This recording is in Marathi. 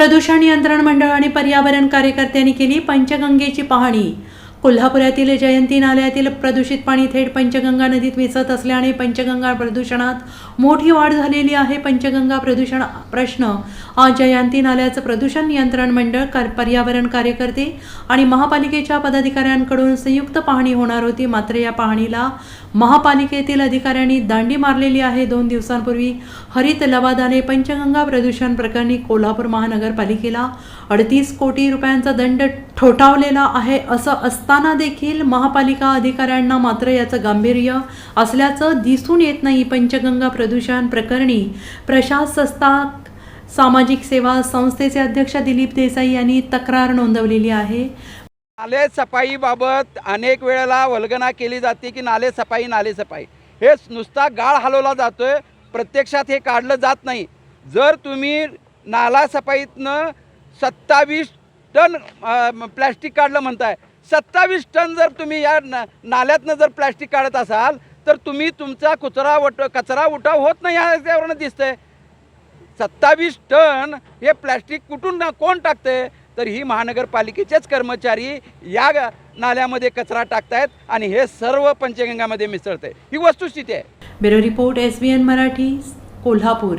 प्रदूषण नियंत्रण मंडळ आणि पर्यावरण कार्यकर्त्यांनी केली पंचगंगेची पाहणी. कोल्हापुरातील जयंती नाल्यातील प्रदूषित पाणी थेट पंचगंगा नदीत मिसळत असल्याने पंचगंगा प्रदूषणात मोठी वाढ झालेली आहे. पंचगंगा प्रदूषण प्रश्न. आज जयंती नाल्याचं प्रदूषण नियंत्रण मंडळ कर पर्यावरण कार्यकर्ते आणि महापालिकेच्या पदाधिकाऱ्यांकडून संयुक्त पाहणी होणार होती. मात्र या पाहणीला महापालिकेतील अधिकाऱ्यांनी दांडी मारलेली आहे. दोन दिवसांपूर्वी हरित लवादाने पंचगंगा प्रदूषण प्रकरणी कोल्हापूर महानगरपालिकेला अडतीस कोटी रुपयांचा दंड ठोठावलेला आहे असं असताना देखील महापालिका अधिकाऱ्यांना मात्र याचं गांभीर्य असल्याचं दिसून येत नाही. पंचगंगा प्रदूषण प्रकरणी प्रशासस्ता सामाजिक सेवा संस्थेचे अध्यक्ष दिलीप देसाई यांनी तक्रार नोंदवलेली आहे. नाले सफाईबाबत अनेक वेळेला वल्गना केली जाते की नाले सफाई नाले सफाई. हे नुसता गाळ हलवला जातोय प्रत्यक्षात हे काढलं जात नाही. जर तुम्ही नाला सफाईतनं सत्तावीस टन प्लॅस्टिक काढलं म्हणताय. सत्तावीस टन जर तुम्ही या न नाल्यातनं जर प्लॅस्टिक काढत असाल तर तुम्ही तुमचा कचरा वट कचरा उठाव होत नाही यावरनं दिसतंय. सत्तावीस टन हे प्लॅस्टिक कुठून ना कोण टाकते तर ही महानगरपालिकेचेच कर्मचारी या नाल्यामध्ये कचरा टाकतायत आणि हे सर्व पंचगंगामध्ये मिसळतंय. ही वस्तुस्थिती आहे. Bureau report S B N Marathi Kolhapur.